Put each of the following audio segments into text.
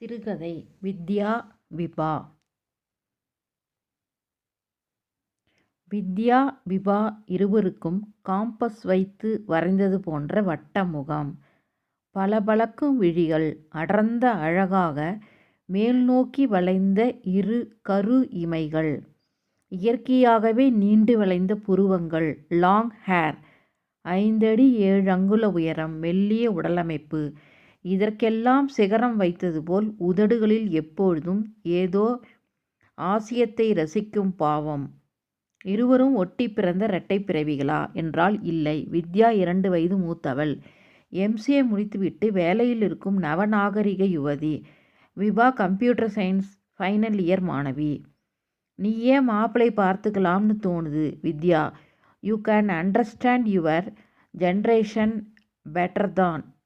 சிறுகதை வித்யா விபா. வித்யா விபா இருவருக்கும் காம்பஸ் வைத்து வரைந்தது போன்ற வட்ட முகம். பளபளக்கும் விழிகள் அடர்ந்த அழகாக மேல்நோக்கி வளைந்த இரு கரு இமைகள். இயற்கையாகவே நீண்டு வளைந்த புருவங்கள். Long hair. ஐந்தடி ஏழு அங்குல உயரம். மெல்லிய உடலமைப்பு. இதற்கெல்லாம் சிகரம் வைத்தது போல் உதடுகளில் எப்பொழுதும் ஏதோ ஆசியத்தை ரசிக்கும் பாவம். இருவரும் ஒட்டி பிறந்த இரட்டை பிறவிகளா? என்றால் இல்லை. வித்யா இரண்டு வயது மூத்தவள். எம்சிஏ முடித்துவிட்டு வேலையில் இருக்கும் நவநாகரிக யுவதி. Vibha computer science final year மாணவி. நீ ஏன் மாப்பிளை பார்த்துக்கலாம்னு தோணுது Vidya? You can understand your generation better தான்.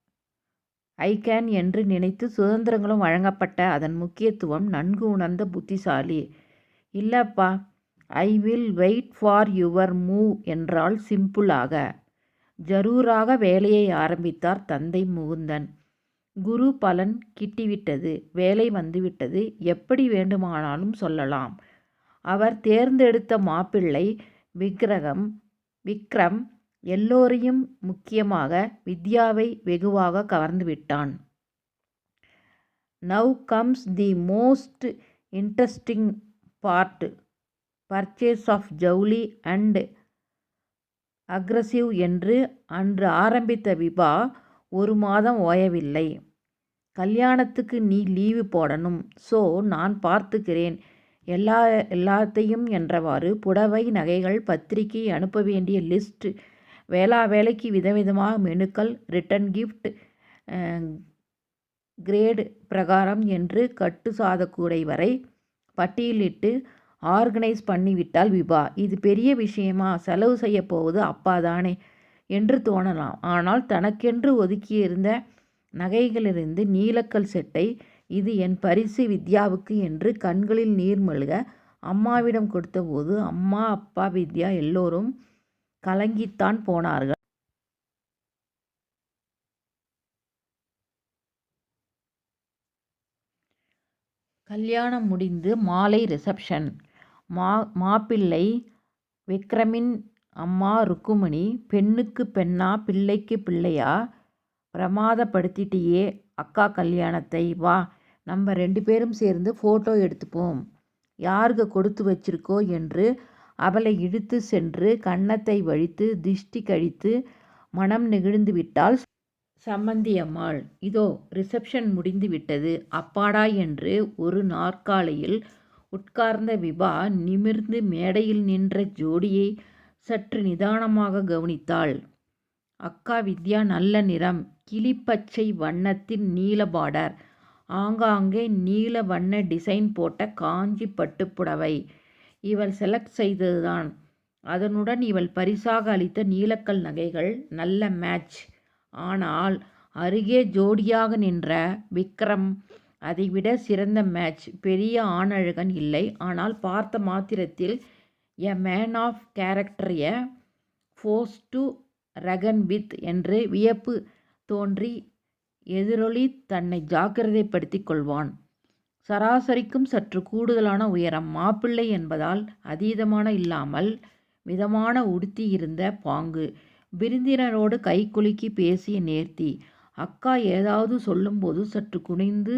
ஐ கேன் என்று நினைத்து சுதந்திரங்களும் வழங்கப்பட்ட அதன் முக்கியத்துவம் நன்கு உணர்ந்த புத்திசாலி. இல்லப்பா I will wait for your move என்றால் சிம்பிளாக ஜரூராக வேலையை ஆரம்பித்தார் தந்தை முகுந்தன். குரு பலன் கிட்டிவிட்டது வேலை வந்துவிட்டது எப்படி வேண்டுமானாலும் சொல்லலாம். அவர் தேர்ந்தெடுத்த மாப்பிள்ளை விக்கிரகம் விக்ரம் எல்லோரையும் முக்கியமாக வித்யாவை வெகுவாக கவர்ந்து விட்டான். Now comes the most interesting part purchase of ஜவுளி அண்ட் அக்ரஸிவ் என்று அன்று ஆரம்பித்த விபா ஒரு மாதம் ஓயவில்லை. கல்யாணத்துக்கு நீ லீவு போடணும். ஸோ நான் பார்த்துக்கிறேன். எல்லா எல்லாத்தையும் என்றவாறு புடவை நகைகள் பத்திரிகை அனுப்ப வேண்டிய லிஸ்ட் வேளா வேலைக்கு விதவிதமாக மெனுக்கள் ரிட்டன் கிஃப்ட் கிரேடு பிரகாரம் என்று கட்டு சாதக்கூடை வரை பட்டியலிட்டு ஆர்கனைஸ் பண்ணிவிட்டால் விபா. இது பெரிய விஷயமா? செலவு செய்ய போவது அப்பா தானே என்று தோணலாம். ஆனால் தனக்கென்று ஒதுக்கியிருந்த நகைகளிலிருந்து நீலக்கல் செட்டை இது என் பரிசு வித்யாவுக்கு என்று கண்களில் நீர் மல்க அம்மாவிடம் கொடுத்தபோது அம்மா அப்பா வித்யா எல்லோரும் கலங்கித்தான் போனார்கள். கல்யாணம் முடிந்து மாலை ரிசப்ஷன் மா மாப்பிள்ளை விக்ரமின் அம்மா ருக்குமணி பெண்ணுக்கு பெண்ணா பிள்ளைக்கு பிள்ளையா? பிரமாதப்படுத்திட்டியே அக்கா கல்யாணத்தை. வா நம்ம ரெண்டு பேரும் சேர்ந்து ஃபோட்டோ எடுத்துப்போம். யாருக்கு கொடுத்து வச்சிருக்கோ? என்று அவளை இழுத்து சென்று கன்னத்தை வழித்து திஷ்டி கழித்து மனம் நெகிழ்ந்து விட்டாள். சம்பந்தியம்மாள் இதோ ரிசப்ஷன் முடிந்து விட்டது. அப்பாடா என்று ஒரு நாற்காலையில் உட்கார்ந்த விபா நிமிர்ந்து மேடையில் நின்ற ஜோடியை சற்று நிதானமாக கவனித்தாள். அக்கா வித்யா நல்ல நிறம் கிளிப்பச்சை வண்ணத்தின் நீல பார்டர் ஆங்காங்கே நீல வண்ண டிசைன் போட்ட காஞ்சி பட்டுப்புடவை இவள் செலக்ட் செய்ததுதான். அதனுடன் இவள் பரிசாக அளித்த நீலக்கல் நகைகள் நல்ல மேட்ச் ஆனால் அருகே ஜோடியாக நின்ற விக்ரம் அதைவிட சிறந்த மேட்ச் பெரிய ஆணழகன் இல்லை. ஆனால் பார்த்த மாத்திரத்தில் a man of character a force to reckon with என்று வியப்பு தோன்றி எதிரொலி தன்னை ஜாக்கிரதைப்படுத்திக் கொள்வான். சராசரிக்கும் சற்று கூடுதலான உயரம். மாப்பிள்ளை என்பதால் அதீதமான இல்லாமல் மிதமான உடுத்தி இருந்த பாங்கு. விருந்தினரோடு கைக்குலுக்கி பேசிய நேர்த்தி. அக்கா ஏதாவது சொல்லும்போது சற்று குனிந்து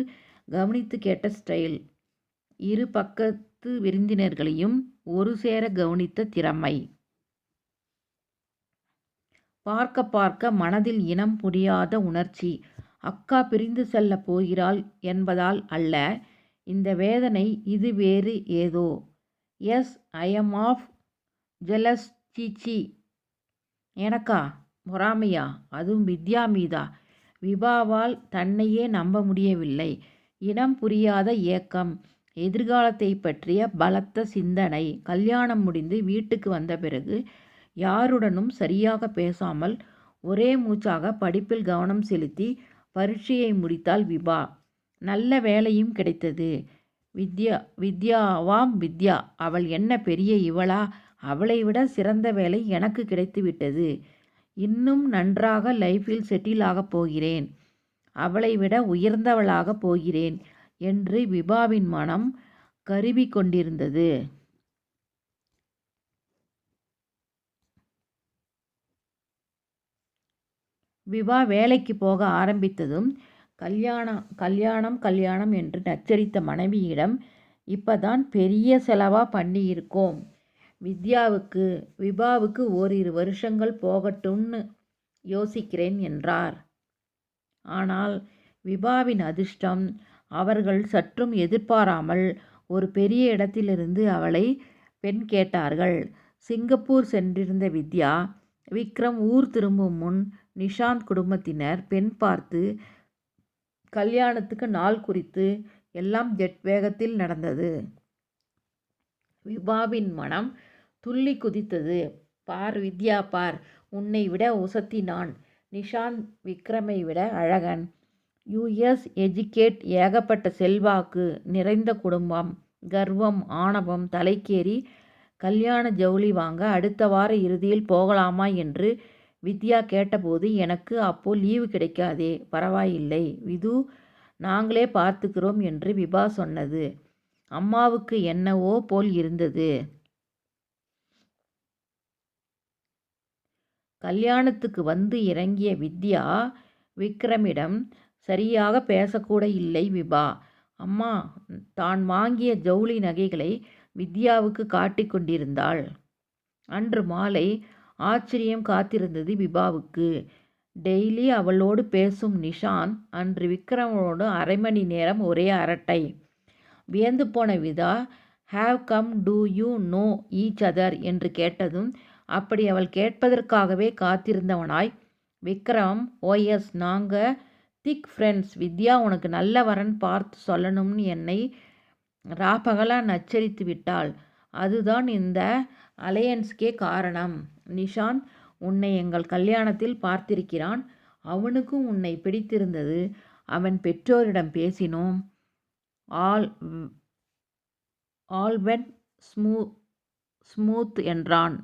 கவனித்து கேட்ட ஸ்டைல். இரு பக்கத்து விருந்தினர்களையும் ஒரு சேர கவனித்த திறமை. பார்க்க பார்க்க மனதில் இனம் புரியாத உணர்ச்சி. அக்கா பிரிந்து செல்ல போகிறாள் என்பதால் அல்ல. இந்த வேதனை இது வேறு ஏதோ? Yes I am of jealous சீச்சி எனக்கா? பொறாமையா? அதுவும் வித்யா மீதா. விபாவால் தன்னையே நம்ப முடியவில்லை. இனம் புரியாத ஏக்கம். எதிர்காலத்தை பற்றிய பலத்த சிந்தனை. கல்யாணம் முடிந்து வீட்டுக்கு வந்த பிறகு யாருடனும் சரியாக பேசாமல் ஒரே மூச்சாக படிப்பில் கவனம் செலுத்தி பரீட்சையை முடித்தால் விபா. நல்ல வேலையும் கிடைத்தது. வித்யா வித்யாவாம் வித்யா அவள் என்ன பெரிய இவளா? அவளை விட சிறந்த வேலை எனக்கு கிடைத்து விட்டது. இன்னும் நன்றாக லைஃப்பில் செட்டில் ஆகப் போகிறேன். அவளை விட உயர்ந்தவளாகப் போகிறேன் என்று விபாவின் மனம் கருவிக் கொண்டிருந்தது. விபா வேலைக்கு போக ஆரம்பித்ததும் கல்யாணம் கல்யாணம் கல்யாணம் என்று நச்சரித்த மனைவியிடம் இப்பதான் பெரிய செலவாக பண்ணியிருக்கோம். வித்யாவுக்கு விபாவுக்கு ஓரிரு வருஷங்கள் போகட்டும்னு யோசிக்கிறேன் என்றார். ஆனால் விபாவின் அதிர்ஷ்டம் அவர்கள் சற்றும் எதிர்பாராமல் ஒரு பெரிய இடத்திலிருந்து அவளை பெண் கேட்டார்கள். சிங்கப்பூர் சென்றிருந்த வித்யா விக்ரம் ஊர் திரும்பும் முன் நிஷாந்த் குடும்பத்தினர் பெண் பார்த்து கல்யாணத்துக்கு நாள் குறித்து எல்லாம் ஜெட் வேகத்தில் நடந்தது. விபாவின் மனம் துள்ளி குதித்தது. பார் வித்யா பார் உன்னை விட உசத்தி நான். நிஷாந்த் விக்ரமை விட அழகன். யுஎஸ் எஜுகேட் ஏகப்பட்ட செல்வாக்கு நிறைந்த குடும்பம். கர்வம் ஆணவம் தலைக்கேறி கல்யாண ஜவுளி வாங்க அடுத்த வார இறுதியில் போகலாமா என்று வித்யா கேட்டபோது எனக்கு அப்போ லீவு கிடைக்காதே. பரவாயில்லை விது நாங்களே பார்த்துக்கிறோம் என்று விபா சொன்னது அம்மாவுக்கு என்னவோ போல் இருந்தது. கல்யாணத்துக்கு வந்து இறங்கிய வித்யா விக்ரமிடம் சரியாக பேசக்கூட இல்லை விபா. அம்மா தான் வாங்கிய ஜவுளி நகைகளை வித்யாவுக்கு காட்டிக் கொண்டிருந்தாள். அன்று மாலை ஆச்சரியம் காத்திருந்தது விபாவுக்கு. டெய்லி அவளோடு பேசும் நிஷான் அன்று விக்ரமோடு அரை மணி நேரம் ஒரே அரட்டை. வியந்து போன Vidha have come to you know each other என்று கேட்டதும் அப்படி அவள் கேட்பதற்காகவே காத்திருந்தவனாய் விக்ரம் ஓஎஸ் நாங்கள் திக் ஃப்ரெண்ட்ஸ் வித்யா உனக்கு நல்ல வரன் பார்த்து சொல்லணும்னு என்னை ராப்பகலா நச்சரித்து விட்டாள். அதுதான் இந்த அலையன்ஸ்க்கே காரணம். நிஷான் உன்னை எங்கள் கல்யாணத்தில் பார்த்திருக்கிறான். அவனுக்கும் உன்னை பிடித்திருந்தது. அவன் பெற்றோரிடம் பேசினோம். ஆல் ஆல் ஸ்மூ ஸ்மூத் என்றான்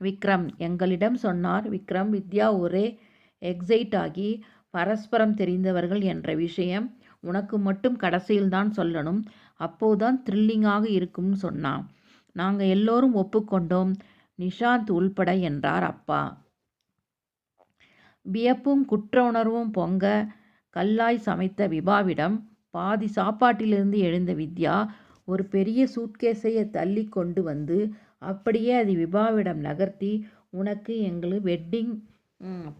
விக்ரம். எங்களிடம் சொன்னார் விக்ரம் வித்யா ஒரே எக்ஸைட் ஆகி பரஸ்பரம் தெரிந்தவர்கள் என்ற விஷயம் உனக்கு மட்டும் கடைசியில் தான் சொல்லணும். அப்போதான் த்ரில்லிங்காக இருக்கும்னு சொன்னான். நாங்கள் எல்லோரும் ஒப்புக்கொண்டோம். நிஷாந்த் உள்பட என்றார் அப்பா. வியப்பும் குற்ற உணர்வும் பொங்க கல்லாய் சமைத்த விபாவிடம் பாதி சாப்பாட்டிலிருந்து எழுந்த வித்யா ஒரு பெரிய சூட்கேஸையை தள்ளிக் கொண்டு வந்து அப்படியே அதை விபாவிடம் நகர்த்தி உனக்கு எங்கள் வெட்டிங்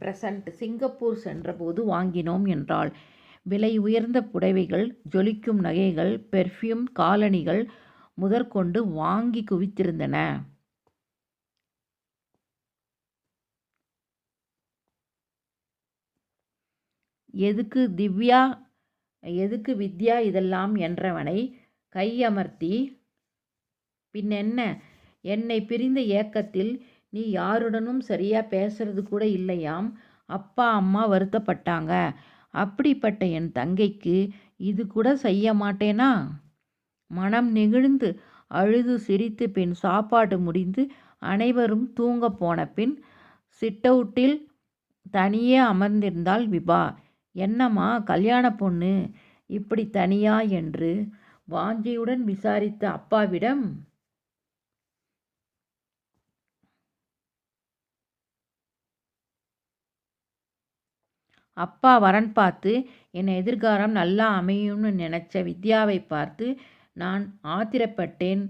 பிரசன்ட் சிங்கப்பூர் சென்றபோது வாங்கினோம் என்றாள். விலை உயர்ந்த புடவைகள் ஜொலிக்கும் நகைகள் பெர்ஃப்யூம் காலணிகள் முதற்கொண்டு வாங்கி குவித்திருந்தன. எதுக்கு திவ்யா எதுக்கு வித்யா இதெல்லாம் என்றவனை கையமர்த்தி பின்னென்ன என்னை பிரிந்த ஏக்கத்தில் நீ யாருடனும் சரியாக பேசுறது கூட இல்லையாம். அப்பா அம்மா வருத்தப்பட்டாங்க. அப்படிப்பட்ட என் தங்கைக்கு இது கூட செய்ய மாட்டேனா? மனம் நெகிழ்ந்து அழுது சிரித்து பின் சாப்பாடு முடிந்து அனைவரும் தூங்க போன பின் சிட்டவுட்டில் தனியே அமர்ந்திருந்தாள் விபா. என்னம்மா கல்யாணப் பொண்ணு? இப்படி தனியா என்று வாஞ்சியுடன் விசாரித்த அப்பாவிடம் அப்பா வரன் பார்த்து என் எதிர்காலம் நல்லா அமையும்னு நினைச்ச வித்யாவை பார்த்து நான் ஆத்திரப்பட்டேன்.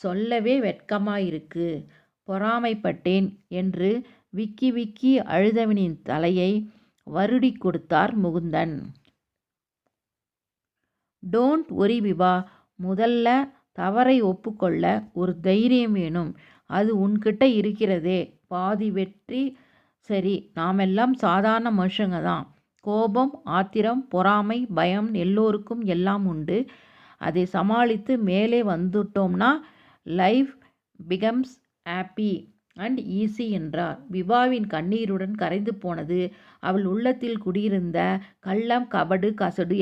சொல்லவே வெட்கமாயிருக்கு. பொறாமைப்பட்டேன் என்று விக்கி விக்கி அழுதவனின் தலையை வருடி கொடுத்தார் முகுந்தன். டோன்ட் ஒரி விபா முதல்ல தவறை ஒப்புக்கொள்ள ஒரு தைரியம் வேணும். அது உன்கிட்ட இருக்கிறதே பாதி வெற்றி சரி நாமெல்லாம் சாதாரண மனுஷங்க தான் கோபம் ஆத்திரம் பொறாமை பயம் எல்லோருக்கும் எல்லாம் உண்டு. அதை சமாளித்து மேலே வந்துட்டோம்னா life becomes happy and easy என்றார். விவாவின் கண்ணீருடன் கரைந்து போனது அவள் உள்ளத்தில் குடியிருந்த கள்ளம் கபடு கசடு